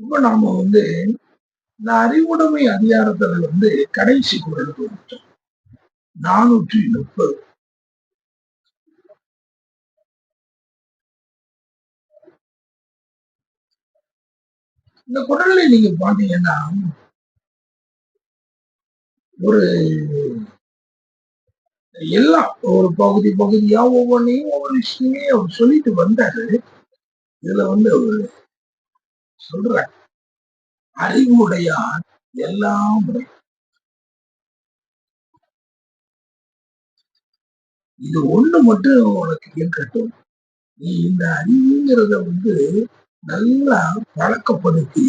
இப்ப நாம வந்து இந்த அறிவுடைமை அதிகாரத்துல வந்து கடைசி குரல் வந்துட்டோம் நானூற்றி முப்பது. இந்த குரல்ல நீங்க பாத்தீங்கன்னா ஒரு எல்லாம் ஒரு பகுதி பகுதியா ஒவ்வொன்றையும் ஒவ்வொரு விஷயமே அவர் சொல்லிட்டு வந்தாரு. இதுல வந்து அவர் சொல்ற அறிவுடையார் எல்லாம் இது ஒண்ணு மட்டும் உனக்கு இருக்கட்டும். நீ இந்த அறிவுங்கிறத வந்து நல்லா பழக்கப்படுத்தி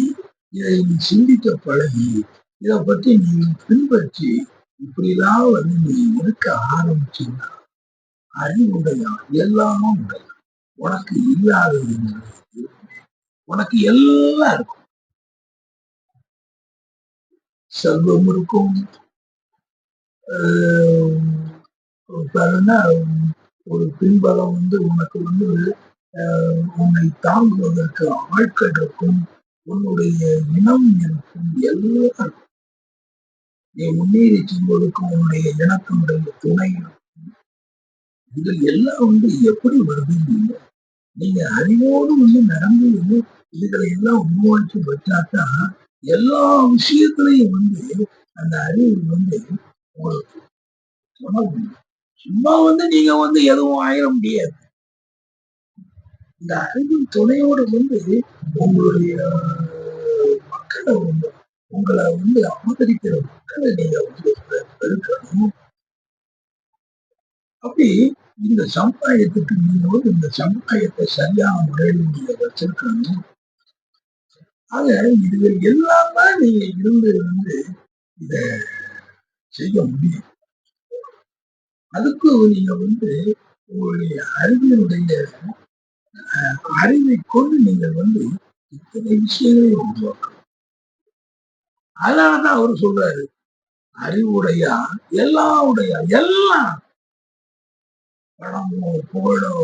இதை நீ சிந்திக்க பழகி இத பத்தி நீ பின்பற்றி இப்படிலாம் வந்து நீ இருக்க ஆரம்பிச்சீங்கன்னா அறிவுடையா எல்லாம் உடையா உனக்கு இல்லாதது உனக்கு எல்லாம் இருக்கும். செல்வம் இருக்கும். ஆஹ் பாருன்னா ஒரு பின்பலம் வந்து உனக்கு வந்து உன்னை தாங்குவதற்கு ஆட்கள் இருக்கும். உன்னுடைய இனம் இருக்கும். எல்லாம் இருக்கும். நீ முன்னேறி செல்வதற்கு உன்னுடைய இனத்தினுடைய துணை இருக்கும். இது எல்லாம் வந்து எப்படி வருது நீங்க நீங்க அறிவோடு வந்து நடந்து வந்து இதுகளை எல்லாம் உருவாக்கி வச்சாதான் எல்லா விஷயத்திலையும் வந்து அந்த அறிவு வந்து உங்களுக்கு துணை சும்மா வந்து நீங்க வந்து எதுவும் ஆயிட முடியாது. இந்த அறிவின் துணையோட வந்து உங்களுடைய மக்களை வந்து உங்களை வந்து ஆதரிக்கிற மக்களை நீங்க வந்து பெருக்கணும். அப்படி இந்த சமுதாயத்துக்கு நீங்க வந்து இந்த சமுதாயத்தை சரியான முறையில் நீங்க வச்சிருக்கணும். ஆக இதுகள் எல்லாம் தான் நீங்க இருந்து வந்து இத செய்ய முடியும். அதுக்கு நீங்க வந்து உங்களுடைய அறிவினுடைய அறிவை கொண்டு நீங்கள் வந்து இத்தனை விஷயங்களை உருவாக்கணும். அதனாலதான் அவர் சொல்றாரு அறிவுடையா எல்லா உடையா எல்லாம் பணமோ புகழோ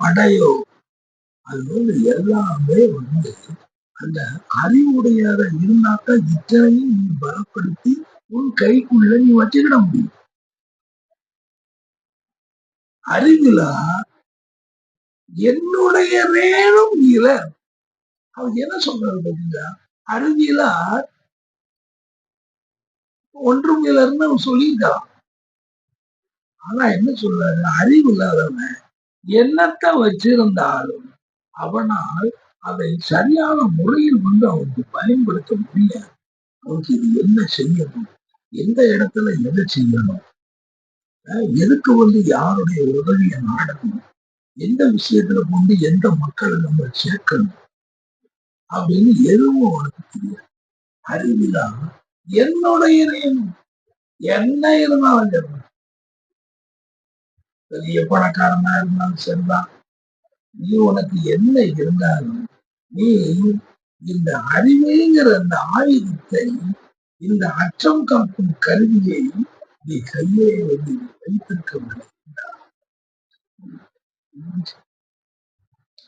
படையோ அதுபோல வந்து எல்லாமே வந்து அந்த அறிவுடையாக இருந்தாத்தான் இத்தனையும் நீ பலப்படுத்தி உன் கைக்குள்ள நீ வச்சுக்கிட முடியும். அறிவிலா என்னுடைய வேணும் இல்ல அவர் என்ன சொல்றாரு பாத்தீங்களா? அறிவிலா ஒன்றும் இல்லைன்னு அவன் சொல்லியிருக்கலாம் ஆனா என்ன சொல்றாரு அறிவு இல்லாதவன் என்னத்தை வச்சிருந்தாலும் அவனால் அதை சரியான முறையில் வந்து அவனுக்கு பயன்படுத்த முடியாது. அவனுக்கு இது என்ன செய்யணும்? எந்த இடத்துல எதை செய்யணும்? எதுக்கு வந்து யாருடைய உதவியை நாடணும்? எந்த விஷயத்துல கொண்டு எந்த மக்களை நம்ம சேர்க்கணும்? அப்படின்னு எதுவும் அவனுக்கு தெரியாது. அறிவிலா என்னுடைய இறைவன் என்ன இருந்தாலும் சரிதான். பெரிய பணக்காரனா இருந்தாலும் சரிதான். நீ உனக்கு என்ன இருந்தாலும் நீ இந்த அறிவுங்கிற அந்த ஆயுதத்தை இந்த அச்சம் காக்கும் கருவியை நீ கையே வந்து வைத்திருக்க வேண்டும்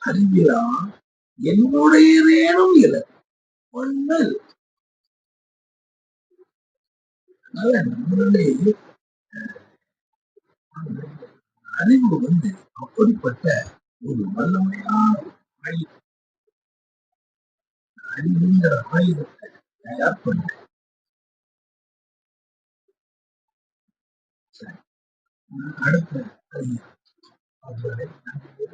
அறிவிலா என்னுடையதேனும் இல்லை. ஒண்ணு அதனால நம்மளுடைய அறிவு வந்து அப்படிப்பட்ட ஒரு வல்லமையான ஆயுதம் அறிவுங்கிற ஆயுதத்தை தயார் பண்ண அடுத்த அவர்களை நன்றி